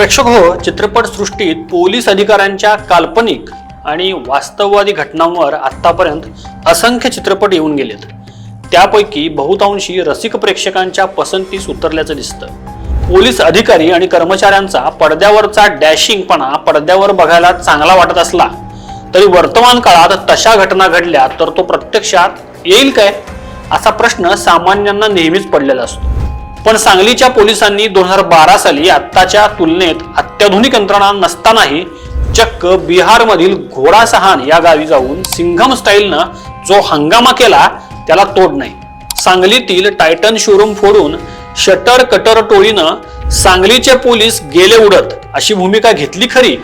प्रेक्षक हो चित्रपटसृष्टीत पोलीस अधिकाऱ्यांच्या काल्पनिक आणि वास्तववादी घटनांवर आतापर्यंत असंख्य चित्रपट येऊन गेलेत. त्यापैकी बहुतांशी रसिक प्रेक्षकांच्या पसंतीस उतरल्याचं दिसतं. पोलीस अधिकारी आणि कर्मचाऱ्यांचा पडद्यावरचा डॅशिंगपणा पडद्यावर बघायला चांगला वाटत असला तरी वर्तमान काळात तशा घटना घडल्या तर तो प्रत्यक्षात येईल काय? असा प्रश्न सामान्यांना नेहमीच पडलेला असतो. पण सांगलीच्या पोलिसांनी दोन हजार बारा साली आत्ताच्या तुलनेत अत्याधुनिक यंत्रणा नसतानाही चक्क बिहारमधील घोडासहान या गावी जाऊन सिंघम स्टाईलनं जो हंगामा केला त्याला तोड नाही. सांगलीतील टायटन शोरूम फोडून शटर कटर टोळीनं सांगलीचे पोलीस गेले उडत अशी भूमिका घेतली खरी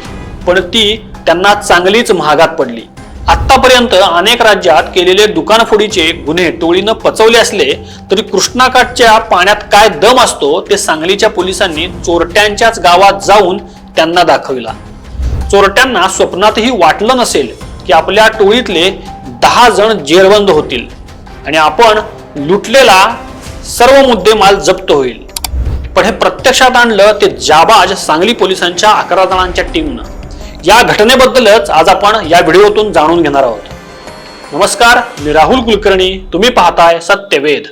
पण ती त्यांना चांगलीच महागात पडली. आतापर्यंत अनेक राज्यात केलेले दुकानफोडीचे गुन्हे टोळीनं पचवले असले तरी कृष्णाकाठच्या पाण्यात काय दम असतो ते सांगलीच्या पोलिसांनी चोरट्यांच्याच गावात जाऊन त्यांना दाखविला. चोरट्यांना स्वप्नातही वाटलं नसेल की आपल्या टोळीतले दहा जण जेरबंद होतील आणि आपण लुटलेला सर्व मुद्देमाल जप्त होईल. पण हे प्रत्यक्षात आणलं ते जाबाज सांगली पोलिसांच्या अकरा जणांच्या टीमनं. या घटनेबद्दलच आज आपण या व्हिडिओतून जाणून घेणार आहोत. नमस्कार मी राहुल कुलकर्णी तुम्ही पाहताय सत्यवेद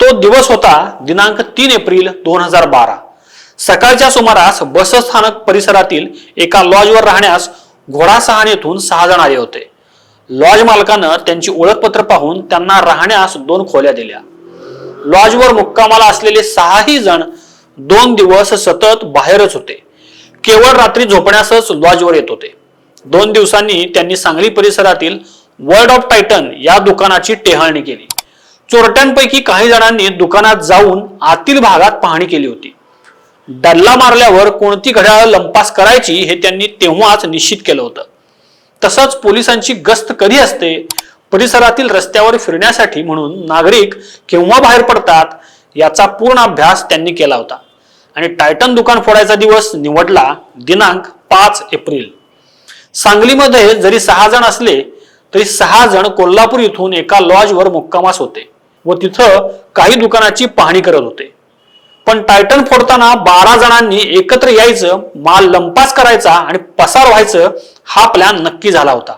तो दिवस होता दिनांक तीन एप्रिल दोन हजार बारा. सकाळच्या सुमारास बसस्थानक परिसरातील एका लॉजवर राहण्यास घोडासहान येथून सहा जण आले होते. लॉज मालकानं त्यांची ओळखपत्र पाहून त्यांना राहण्यास दोन खोल्या दिल्या. लॉजवर मुक्कामाला असलेले सहाही जण दोन दिवस सतत बाहेरच होते. केवळ रात्री झोपण्यासच लॉजवर येत होते. दोन दिवसांनी त्यांनी सांगली परिसरातील वर्ल्ड ऑफ टायटन या दुकानाची टेहाळणी केली. चोरट्यांपैकी काही जणांनी दुकानात जाऊन आतील भागात पाहणी केली होती. डल्ला मारल्यावर कोणती घड्याळ लंपास करायची हे त्यांनी तेव्हाच निश्चित केलं होतं. तसंच पोलिसांची गस्त कधी असते परिसरातील रस्त्यावर फिरण्यासाठी म्हणून नागरिक केव्हा बाहेर पडतात याचा पूर्ण अभ्यास त्यांनी केला होता. आणि टायटन दुकान फोडायचा दिवस निवडला दिनांक पाच एप्रिल. सांगलीमध्ये जरी सहा जण असले तरी सहा जण कोल्हापूर इथून एका लॉजवर मुक्कामास होते व तिथं काही दुकानाची पाहणी करत होते. पण टायटन फोडताना बारा जणांनी एकत्र यायचं माल लंपास करायचा आणि पसार व्हायचं हा प्लॅन नक्की झाला होता.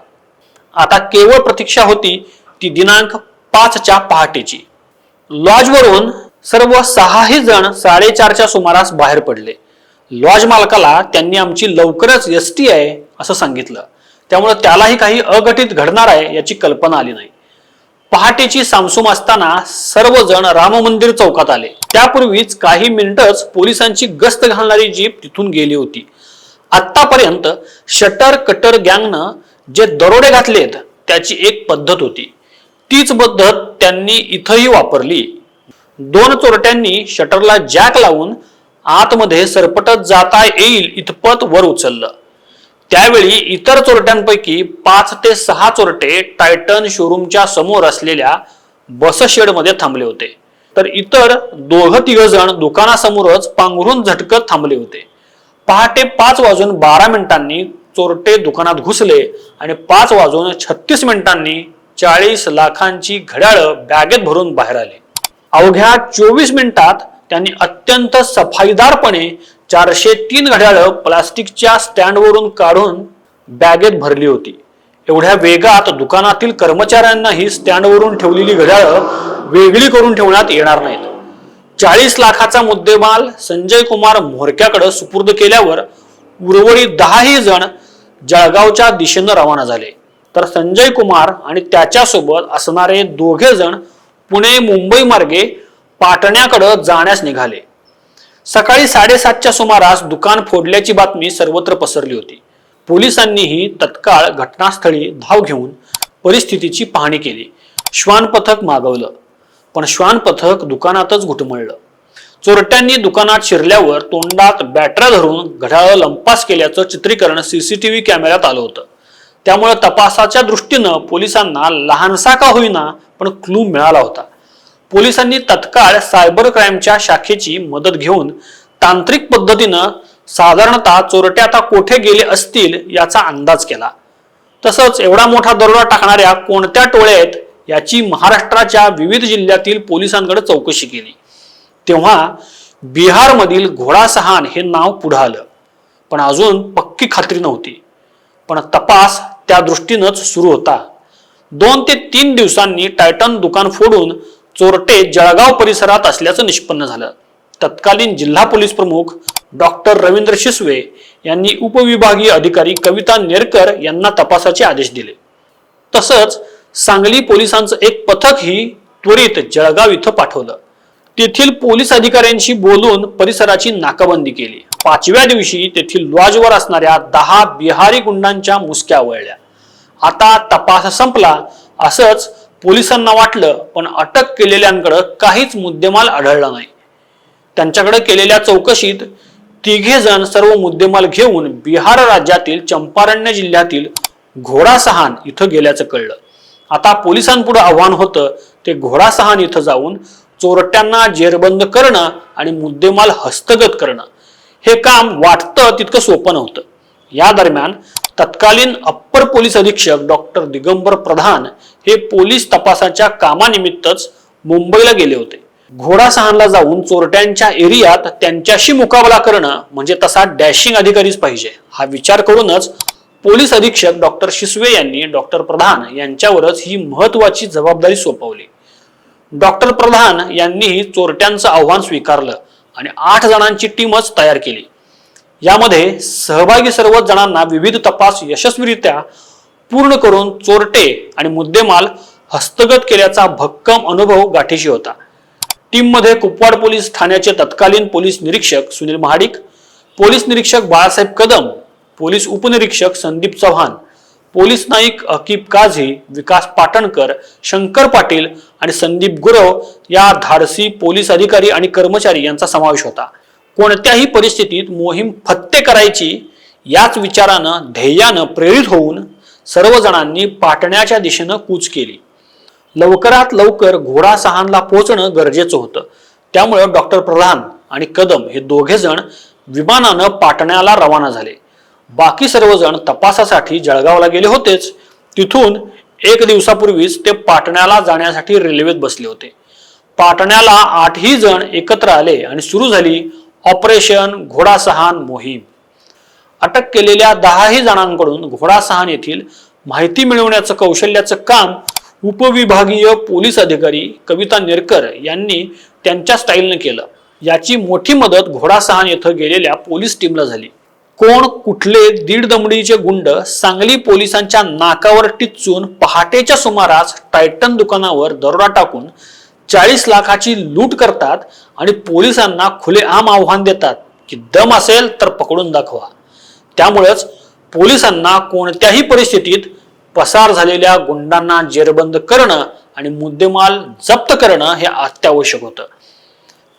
आता केवळ प्रतीक्षा होती ती दिनांक पाचच्या पहाटेची. लॉजवरून सर्व सहाही जण साडेचारच्या सुमारास बाहेर पडले. लॉज मालकाला त्यांनी आमची लवकरच एस टी आहे असं सांगितलं. त्यामुळे त्यालाही काही अघटित घडणार आहे याची कल्पना आली नाही. पहाटेची सामसूम असताना सर्वजण राम मंदिर चौकात आले. त्यापूर्वीच काही मिनिटच पोलिसांची गस्त घालणारी जीप तिथून गेली होती. आतापर्यंत शटर कटर गँगनं जे दरोडे घातलेत त्याची एक पद्धत होती. तीच पद्धत त्यांनी इथंही वापरली. दोन चोरट्यांनी शटरला जॅक लावून आतमध्ये सरपटत जाता येईल इतपत वर उचललं. त्यावेळी इतर चोरट्यांपैकी पाच ते सहा चोरटे टायटन शोरूमच्या समोर असलेल्या बस शेडमध्ये थांबले होते. तर इतर दोघं तिघ जण दुकानासमोरच पांघरून झटकत थांबले होते. पहाटे पाच वाजून बारा मिनिटांनी चोरटे दुकानात घुसले आणि पाच वाजून छत्तीस मिनिटांनी चाळीस लाखांची घड्याळं बॅगेत भरून बाहेर आले. अवघ्या चोवीस मिनिटात त्यांनी अत्यंत सफाईदारपणे चारशे तीन घड्याळं प्लास्टिकच्या स्टँडवरून काढून बॅगेत भरली होती. एवढ्या वेगात दुकानातील कर्मचाऱ्यांनाही स्टँडवरून ठेवलेली घड्याळं वेगळी करून ठेवण्यात येणार नाहीत. चाळीस लाखाचा मुद्देमाल संजय कुमार म्होरक्याकडे सुपूर्द केल्यावर उर्वरित दहाही जण जळगावच्या दिशेनं रवाना झाले. तर संजय कुमार आणि त्याच्यासोबत असणारे दोघे जण पुणे मुंबई मार्गे पाटण्याकडे जाण्यास निघाले. सकाळी साडेसातच्या सुमारास दुकान फोडल्याची बातमी सर्वत्र पसरली होती. पोलिसांनीही तत्काळ घटनास्थळी धाव घेऊन परिस्थितीची पाहणी केली. श्वान पथक मागवलं. पण श्वान पथक दुकानातच घुटमळलं. चोरट्यांनी दुकानात शिरल्यावर तोंडात बॅटरा धरून घड्याळ लंपास केल्याचं चित्रीकरण सीसीटीव्ही कॅमेऱ्यात आलं होतं. त्यामुळे तपासाच्या दृष्टीनं पोलिसांना लहानसा का होईना पण क्लू मिळाला होता. पोलिसांनी तत्काळ सायबर क्राईमच्या शाखेची मदत घेऊन तांत्रिक पद्धतीनं साधारणतः चोरटे आता कोठे गेले असतील याचा अंदाज केला. तसंच एवढा मोठा दरोडा टाकणाऱ्या कोणत्या टोळ्या आहेत याची महाराष्ट्राच्या विविध जिल्ह्यातील पोलिसांकडे चौकशी केली. तेव्हा बिहारमधील घोडासहान हे नाव पुढं आलं. पण अजून पक्की खात्री नव्हती. पण तपास त्या दृष्टीनंच सुरू होता. दोन ते तीन दिवसांनी टायटन दुकान फोडून चोरटे जळगाव परिसरात असल्याचं निष्पन्न झालं. तत्कालीन जिल्हा पोलीस प्रमुख डॉक्टर रवींद्र शिसवे यांनी उपविभागीय अधिकारी कविता नेरकर यांना तपासाचे आदेश दिले. तसंच सांगली पोलिसांचं एक पथकही त्वरित जळगाव इथं पाठवलं. तेथील पोलीस अधिकाऱ्यांशी बोलून परिसराची नाकाबंदी केली. पाचव्या दिवशी तेथील लॉजवर असणाऱ्या दहा बिहारी गुंडांच्या मुसक्या वळल्या. आता तपास संपला असंच पोलिसांना वाटलं पण अटक केलेल्यांकडे काहीच मुद्देमाल आढळला नाही. त्यांच्याकडे केलेल्या चौकशीत तिघे जण सर्व मुद्देमाल घेऊन बिहार राज्यातील चंपारण्य जिल्ह्यातील घोडासहान इथं गेल्याचं कळलं. आता पोलिसांपुढे आव्हान होतं ते घोडासहान इथं जाऊन चोरट्यांना जेरबंद करणं आणि मुद्देमाल हस्तगत करणं. हे काम वाटतं तितकं सोपं नव्हतं. या दरम्यान तत्कालीन अप्पर पोलीस अधीक्षक डॉक्टर दिगंबर प्रधान हे पोलीस तपासाच्या कामानिमित्तच मुंबईला गेले होते. घोडासहानला जाऊन चोरट्यांच्या एरियात त्यांच्याशी मुकाबला करणं म्हणजे तसा डॅशिंग अधिकारीच पाहिजे हा विचार करूनच पोलीस अधीक्षक डॉक्टर शिसवे यांनी डॉक्टर प्रधान यांच्यावरच ही महत्वाची जबाबदारी सोपवली. डॉक्टर प्रधान यांनी चोरट्यांचं आव्हान स्वीकारलं आणि आठ जणांची टीमच तयार केली. यामध्ये सहभागी सर्व जणांना विविध तपास यशस्वीरित्या पूर्ण करून चोरटे आणि मुद्देमाल हस्तगत केल्याचा भक्कम अनुभव गाठीशी होता. टीममध्ये कुपवाड पोलीस ठाण्याचे तत्कालीन पोलीस निरीक्षक सुनील महाडिक पोलीस निरीक्षक बाळासाहेब कदम पोलीस उपनिरीक्षक संदीप चव्हाण पोलीस नाईक अकीब काझी विकास पाटणकर शंकर पाटील आणि संदीप गुरव या धाडसी पोलीस अधिकारी आणि कर्मचारी यांचा समावेश होता. कोणत्याही परिस्थितीत मोहीम फत्ते करायची याच विचारानं ध्येयानं प्रेरित होऊन सर्वजणांनी पाटण्याच्या दिशेनं कूच केली. लवकरात लवकर घोडा सहानला पोहोचणं गरजेचं होतं. त्यामुळं डॉक्टर प्रधान आणि कदम हे दोघेजण विमानानं पाटण्याला रवाना झाले. बाकी सर्वजण तपासासाठी जळगावला गेले होतेच. तिथून एक दिवसापूर्वीच ते पाटण्याला जाण्यासाठी रेल्वेत बसले होते. पाटण्याला आठही जण एकत्र आले आणि सुरू झाली ऑपरेशन घोडासहान मोहीम. अटक केलेल्या दहाही जणांकडून घोडासहान येथील माहिती मिळवण्याचं कौशल्याचं काम उपविभागीय पोलीस अधिकारी कविता नेरकर यांनी त्यांच्या स्टाईलनं केलं. याची मोठी मदत घोडासहान येथे गेलेल्या पोलीस टीमला झाली. कोण कुठले दीड दमडीचे गुंड सांगली पोलिसांच्या नाकावर टिचून पहाटेच्या सुमारास टायटन दुकानावर दरोडा टाकून चाळीस लाखाची लूट करतात आणि पोलिसांना खुलेआम आव्हान देतात की दम असेल तर पकडून दाखवा. त्यामुळेच पोलिसांना कोणत्याही परिस्थितीत पसार झालेल्या गुंडांना जेरबंद करणं आणि मुद्देमाल जप्त करणं हे अत्यावश्यक होतं.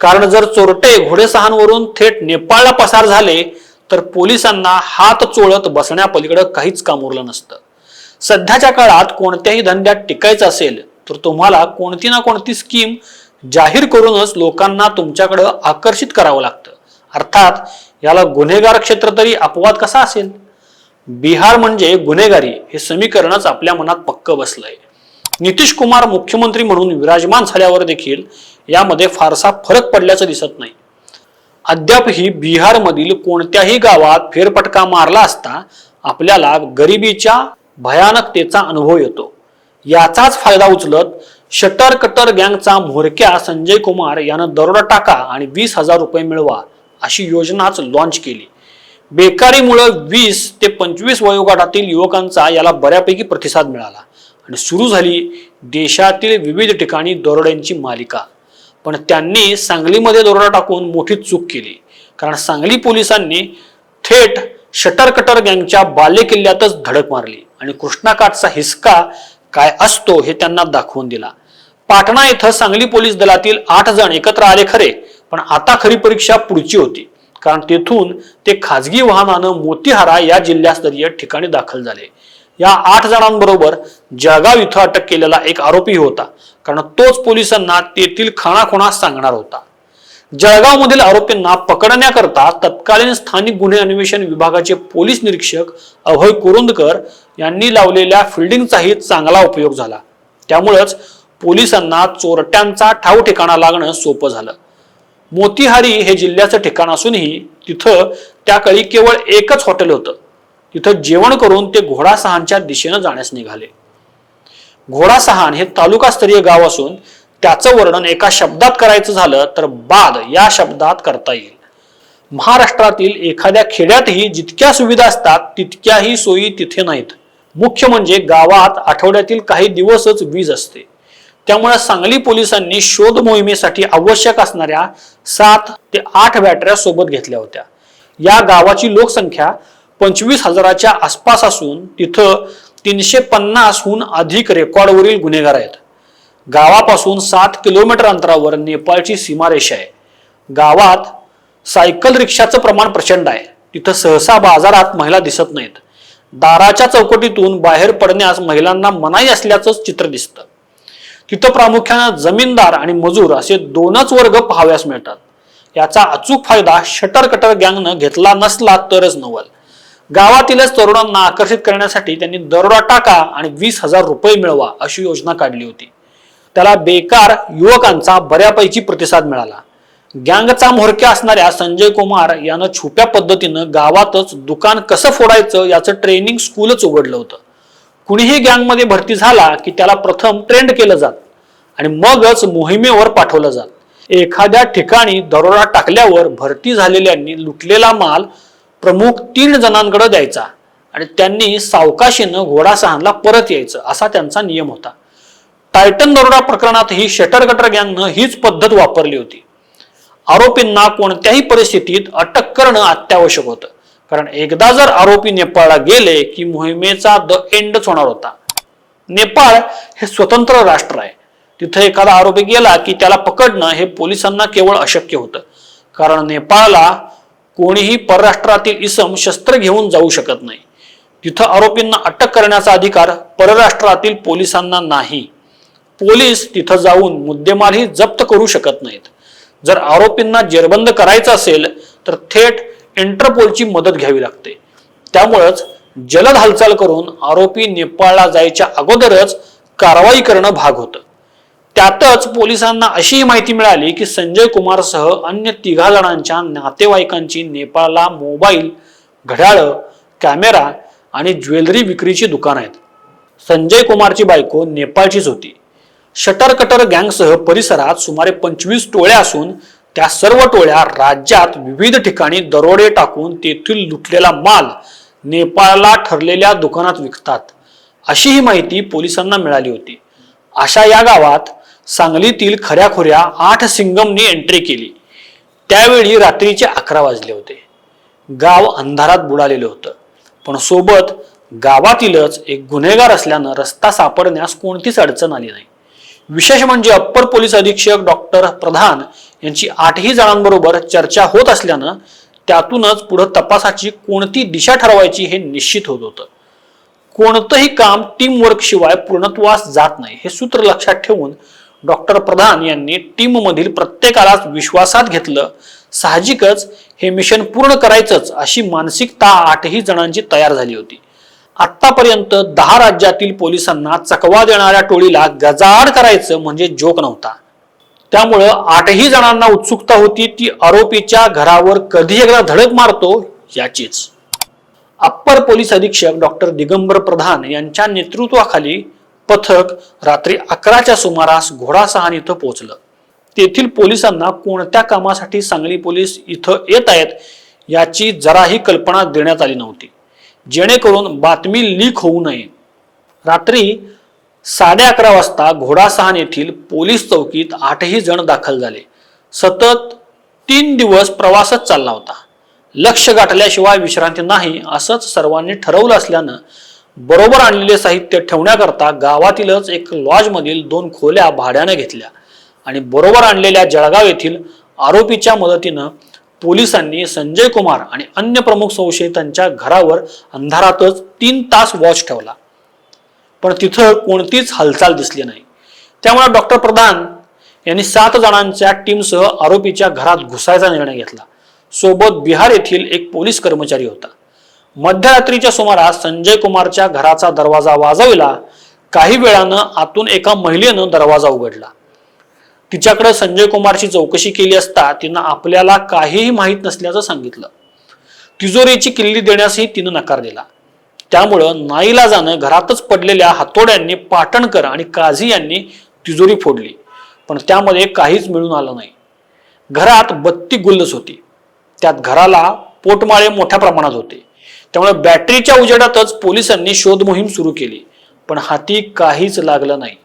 कारण जर चोरटे घोडेसहानवरून थेट नेपाळला पसार झाले तर पोलिसांना हात चोळत बसण्यापलीकडे काहीच काम उरलं नसतं. सध्याच्या काळात कोणत्याही धंद्यात टिकायचं असेल तर तुम्हाला कोणती ना कोणती स्कीम जाहीर करूनच लोकांना तुमच्याकडे आकर्षित करावं लागतं. अर्थात याला गुन्हेगार क्षेत्र तरी अपवाद कसा असेल? बिहार म्हणजे गुन्हेगारी हे समीकरणच आपल्या मनात पक्क बसलंय. नितीश कुमार मुख्यमंत्री म्हणून विराजमान झाल्यावर देखील यामध्ये फारसा फरक पडल्याचं दिसत नाही. अद्यापही बिहारमधील कोणत्याही गावात फेरफटका मारला असता आपल्याला गरिबीच्या भयानकतेचा अनुभव येतो. याचाच फायदा उचलत शटर कटर गँगचा म्होरक्या संजय कुमार यानं दरोडा टाका आणि वीस हजार रुपये मिळवा अशी योजनाच लॉन्च केली. बेकारीमुळं वीस ते पंचवीस वयोगटातील युवकांचा याला बऱ्यापैकी प्रतिसाद मिळाला आणि सुरू झाली देशातील विविध ठिकाणी दरोड्यांची मालिका. पण त्यांनी सांगलीमध्ये दरोडा टाकून मोठी चूक केली. कारण सांगली पोलिसांनी थेट शटर कटर गँगच्या बालेकिल्ल्यातच धडक मारली आणि कृष्णाकाठचा हिसका काय असतो हे त्यांना दाखवून दिला. पाटणा इथं सांगली पोलीस दलातील आठ जण एकत्र आले खरे पण आता खरी परीक्षा पुढची होती. कारण तेथून ते खाजगी वाहनानं मोतीहारा या जिल्हास्तरीय ठिकाणी दाखल झाले. या आठ जणांबरोबर जळगाव इथं अटक केलेला एक आरोपी होता. कारण तोच पोलिसांना तेथील खाणाखुणा सांगणार होता. जळगाव मधील आरोपींना पकडण्याकरता तत्कालीन स्थानिक गुन्हे अन्वेषण विभागाचे पोलीस निरीक्षक अभय कुरुंदकर यांनी लावलेल्या फिल्डिंगचाही चांगला उपयोग झाला. त्यामुळंच पोलिसांना चोरट्यांचा ठाव ठिकाणा लागणं सोपं झालं. मोतीहारी हे जिल्ह्याचं ठिकाण असूनही तिथं त्याकाळी केवळ एकच हॉटेल होतं. तिथं जेवण करून ते घोडासहानच्या दिशेनं जाण्यास निघाले. घोडासहान हे तालुकास्तरीय गाव असून त्याचं वर्णन एका शब्दात करायचं झालं तर बाद या शब्दात करता येईल. महाराष्ट्रातील एखाद्या खेड्यातही जितक्या सुविधा असतात तितक्याही सोयी तिथे नाहीत. मुख्य म्हणजे गावात आठवड्यातील काही दिवसच वीज असते. त्यामुळे सांगली पोलिसांनी शोध मोहिमेसाठी आवश्यक असणाऱ्या सात ते आठ बॅटऱ्या सोबत घेतल्या होत्या. या गावाची लोकसंख्या पंचवीस हजाराच्या आसपास असून तिथं तीनशे पन्नासहून अधिक रेकॉर्डवरील गुन्हेगार आहेत. गावापासून सात किलोमीटर अंतरावर नेपाळची सीमारेषा आहे. गावात सायकल रिक्षाचं प्रमाण प्रचंड आहे. तिथं सहसा बाजारात महिला दिसत नाहीत. दाराच्या चौकटीतून बाहेर पडण्यास महिलांना मनाई असल्याचंच चित्र दिसतं. तिथं प्रामुख्यानं जमीनदार आणि मजूर असे दोनच वर्ग पाहाव्यास मिळतात. याचा अचूक फायदा शटर कटर गँगनं घेतला नसला तरच नवल गावातीलच तरुणांना आकर्षित करण्यासाठी त्यांनी दरोडा टाका आणि वीस हजार रुपये मिळवा अशी योजना काढली होती. त्याला बेकार युवकांचा बऱ्यापैकी प्रतिसाद मिळाला. गँगचा म्होरक्या असणाऱ्या संजय कुमार यानं छुप्या पद्धतीनं गावातच दुकान कसं फोडायचं याचं ट्रेनिंग स्कूलच उघडलं होतं. कुणीही गँगमध्ये भरती झाला की त्याला प्रथम ट्रेंड केलं जात आणि मगच मोहिमेवर पाठवलं जात. एखाद्या ठिकाणी दरोडा टाकल्यावर भरती झालेल्यांनी लुटलेला माल प्रमुख तीन जणांकडे द्यायचा आणि त्यांनी सावकाशीनं घोडासहानला परत यायचं असा त्यांचा नियम होता. टायटन दरोडा प्रकरणातही शटर गटर गँगनं हीच पद्धत वापरली होती. आरोपींना कोणत्याही परिस्थितीत अटक करणं अत्यावश्यक होतं. कारण एकदा जर आरोपी नेपाळला गेले की मोहिमेचा द एंडच होणार होता. नेपाळ हे स्वतंत्र राष्ट्र आहे. तिथे एखादा आरोपी गेला की त्याला पकडणं हे पोलिसांना केवळ अशक्य होतं. कारण नेपाळला कोणीही परराष्ट्रातील इसम शस्त्र घेऊन जाऊ शकत नाही. तिथं आरोपींना अटक करण्याचा अधिकार परराष्ट्रातील पोलिसांना नाही. पोलीस तिथं जाऊन मुद्देमालही जप्त करू शकत नाहीत. जर आरोपींना जेरबंद करायचं असेल तर थेट इंटरपोलची मदत घ्यावी लागते. त्यामुळंच जलद हालचाल करून आरोपी नेपाळला जायच्या अगोदरच कारवाई करणं भाग होतं. त्यातच पोलिसांना अशीही माहिती मिळाली की संजय कुमारसह अन्य तिघा जणांच्या नातेवाईकांची नेपाळला मोबाईल घड्याळं कॅमेरा आणि ज्वेलरी विक्रीची दुकान आहेत. संजय कुमारची बायको नेपाळचीच होती. शटर कटर गँगसह परिसरात सुमारे पंचवीस टोळ्या असून त्या सर्व टोळ्या राज्यात विविध ठिकाणी दरोडे टाकून तेथील लुटलेला माल नेपाळला ठरलेल्या दुकानात विकतात. अशी ही माहिती पोलिसांना मिळाली होती. अशा या गावात सांगलीतील खऱ्याखोऱ्या आठ सिंगमनी एंट्री केली. त्यावेळी रात्रीचे अकरा वाजले होते. गाव अंधारात बुडालेलं होतं. पण सोबत गावातीलच एक गुन्हेगार असल्यानं रस्ता सापडण्यास कोणतीच अडचण आली नाही. विशेष म्हणजे अप्पर पोलीस अधीक्षक डॉक्टर प्रधान यांची आठही जणांबरोबर चर्चा होत असल्यानं त्यातूनच पुढे तपासाची कोणती दिशा ठरवायची हे निश्चित होत होतं. कोणतंही काम टीम वर्क शिवाय पूर्णत्वास जात नाही हे सूत्र लक्षात ठेवून डॉक्टर प्रधान यांनी टीम मधील प्रत्येकालाच विश्वासात घेतलं. साहजिकच हे मिशन पूर्ण करायचंच अशी मानसिकता आठही जणांची तयार झाली होती. आतापर्यंत दहा राज्यातील पोलिसांना चकवा देणाऱ्या टोळीला गजाआड करायचं म्हणजे जोक नव्हता. त्यामुळं आठही जणांना उत्सुकता होती ती आरोपीच्या घरावर कधी एकदा धडक मारतो याचीच. अप्पर पोलीस अधीक्षक डॉक्टर दिगंबर प्रधान यांच्या नेतृत्वाखाली पथक रात्री अकराच्या सुमारास घोडासहान इथं पोहोचलं. तेथील पोलिसांना कोणत्या कामासाठी सांगली पोलीस इथं येत आहेत याची जराही कल्पना देण्यात आली नव्हती. जेणेकरून बातमी लीक होऊ नये. रात्री साडे अकरा वाजता घोडासहान येथील पोलीस चौकीत आठही जण दाखल झाले. सतत तीन दिवस प्रवासच चालला होता. लक्ष गाठल्याशिवाय विश्रांती नाही असंच सर्वांनी ठरवलं असल्यानं बरोबर आणलेले साहित्य ठेवण्याकरता गावातीलच एक लॉजमधील दोन खोल्या भाड्याने घेतल्या आणि बरोबर आणलेल्या जळगाव येथील आरोपीच्या मदतीनं पोलिसांनी संजय कुमार आणि अन्य प्रमुख संशयितांच्या घरावर अंधारातच तीन तास वॉच ठेवला. पण तिथं कोणतीच हालचाल दिसली नाही. त्यामुळे डॉक्टर प्रधान यांनी सात जणांच्या टीमसह आरोपीच्या घरात घुसायचा निर्णय घेतला. सोबत बिहार येथील एक पोलीस कर्मचारी होता. मध्यरात्रीच्या सुमारास संजय कुमारच्या घराचा दरवाजा वाजविला. काही वेळानं आतून एका महिलेनं दरवाजा उघडला. तिच्याकडे संजय कुमारची चौकशी केली असता तिनं आपल्याला काहीही माहीत नसल्याचं सांगितलं. तिजोरीची किल्ली देण्यासही तिनं नकार दिला. त्यामुळं नाईलाजानं घरातच पडलेल्या हातोड्यांनी पाटणकर आणि काझी यांनी तिजोरी फोडली. पण त्यामध्ये काहीच मिळून आलं नाही. घरात बत्ती गुल्लच होती. त्यात घराला पोटमाळे मोठ्या प्रमाणात होते. त्यामुळे बॅटरीच्या उजेडातच पोलिसांनी शोध मोहीम सुरू केली. पण हाती काहीच लागलं नाही.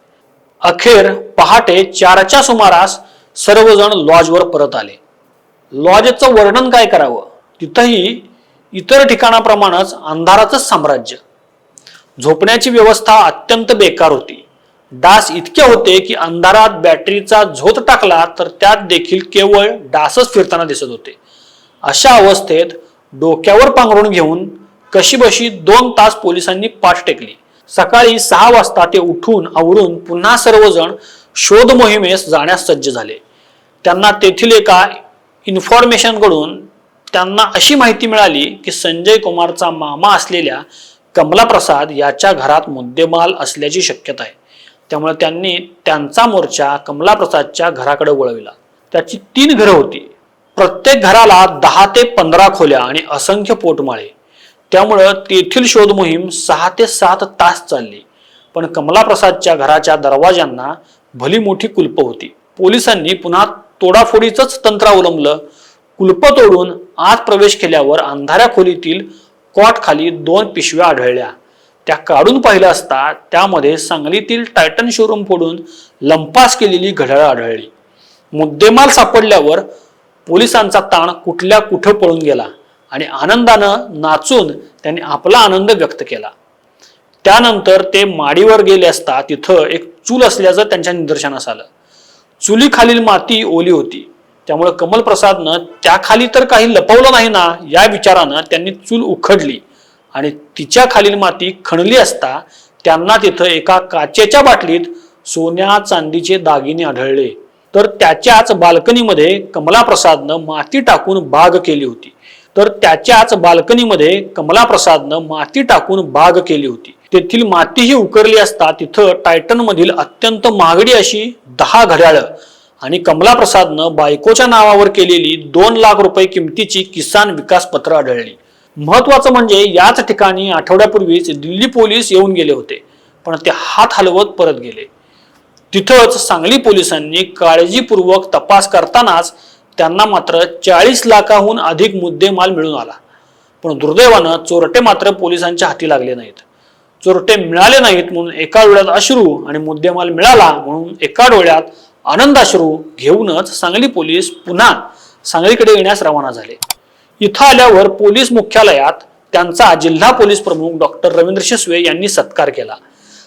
अखेर पहाटे चारच्या सुमारास सर्वजण लॉजवर परत आले. लॉजचं वर्णन काय करावं? तिथंही इतर ठिकाणाप्रमाणेच अंधाराचंच साम्राज्य. झोपण्याची व्यवस्था अत्यंत बेकार होती. डास इतके होते की अंधारात बॅटरीचा झोत टाकला तर त्यात देखील केवळ डासच फिरताना दिसत होते. अशा अवस्थेत डोक्यावर पांघरून घेऊन कशीबशी दोन तास पोलिसांनी पाठ टेकली. सकाळी सहा वाजता ते उठून आवरून पुन्हा सर्वजण शोध मोहिमेस जाण्यास सज्ज झाले. त्यांना तेथील एका इन्फॉर्मेशनकडून त्यांना अशी माहिती मिळाली की संजय कुमारचा मामा असलेल्या कमला प्रसाद याच्या घरात मुद्देमाल असल्याची शक्यता आहे. त्यामुळे त्यांनी त्यांचा मोर्चा कमला प्रसादच्या घराकडे वळविला. त्याची तीन घरं होती. प्रत्येक घराला दहा ते पंधरा खोल्या आणि असंख्य पोटमाळे. त्यामुळं तेथील शोध मोहीम सहा ते सात तास चालली. पण कमलाप्रसादच्या घराच्या दरवाजांना भली मोठी कुलप होती. पोलिसांनी पुन्हा तोडाफोडीच तंत्र अवलंबलं. कुलप तोडून आत प्रवेश केल्यावर अंधाऱ्या खोलीतील कॉट खाली दोन पिशव्या आढळल्या. त्या काढून पाहिलं असता त्यामध्ये सांगलीतील टायटन शोरूम फोडून लंपास केलेली घड्याळं आढळली. मुद्देमाल सापडल्यावर पोलिसांचा ताण कुठल्या कुठं पळून गेला आणि आनंदानं नाचून त्यांनी आपला आनंद व्यक्त केला. त्यानंतर ते माडीवर गेले असता तिथं एक चूल असल्याचं त्यांच्या निदर्शनास आलं. चुलीखालील माती ओली होती. त्यामुळे कमल प्रसादनं त्याखाली तर काही लपवलं नाही ना या विचारानं त्यांनी चूल उखडली आणि तिच्या खालील माती खणली असता त्यांना तिथं एका काचेच्या बाटलीत सोन्या चांदीचे दागिने आढळले. तर त्याच्याच बाल्कनीमध्ये कमलाप्रसादनं माती टाकून बाग केली होती. तर त्याच्याच बाल्कनीमध्ये कमलाप्रसादनं माती टाकून बाग केली होती. तेथील मातीही उकरली असता तिथं टायटन मधील अत्यंत महागडी अशी दहा घड्याळं आणि कमलाप्रसादनं बायकोच्या नावावर केलेली दोन लाख रुपये किमतीची किसान विकास पत्र आढळली. महत्वाचं म्हणजे याच ठिकाणी आठवड्यापूर्वीच दिल्ली पोलीस येऊन गेले होते पण ते हात हलवत परत गेले. तिथंच सांगली पोलिसांनी काळजीपूर्वक तपास करतानाच त्यांना मात्र चाळीस लाखाहून अधिक मुद्देमाल मिळून आला. पण दुर्दैवानं चोरटे मात्र पोलिसांच्या हाती लागले नाहीत. चोरटे मिळाले नाहीत म्हणून एका डोळ्यात अश्रू आणि मुद्देमाल मिळाला म्हणून एका डोळ्यात आनंदाश्रू घेऊनच सांगली पोलीस पुन्हा सांगलीकडे येण्यास रवाना झाले. इथं आल्यावर पोलीस मुख्यालयात त्यांचा जिल्हा पोलीस प्रमुख डॉक्टर रवींद्र शिसवे यांनी सत्कार केला.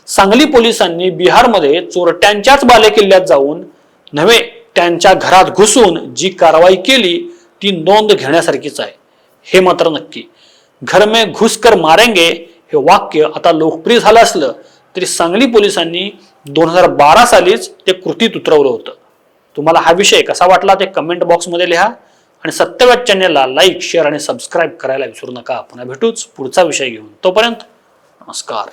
सांगली पोलिसांनी बिहारमध्ये चोरट्यांच्याच बालेकिल्ल्यात जाऊन नव्हे त्यांच्या घरात घुसून जी कारवाई केली ती नोंद घेण्यासारखीच आहे. हे मात्र नक्की. घर में घुस कर मारेंगे हे वाक्य आता लोकप्रिय झालं असलं तरी सांगली पोलिसांनी दोन हजार बारा सालीच ते कृतीत उतरवलं होतं. तुम्हाला हा विषय कसा वाटला ते कमेंट बॉक्समध्ये लिहा आणि सत्यवाद चॅनेलला लाईक शेअर आणि सबस्क्राईब करायला विसरू नका. पुन्हा भेटूच. पुढचा विषय घेऊन. तोपर्यंत नमस्कार.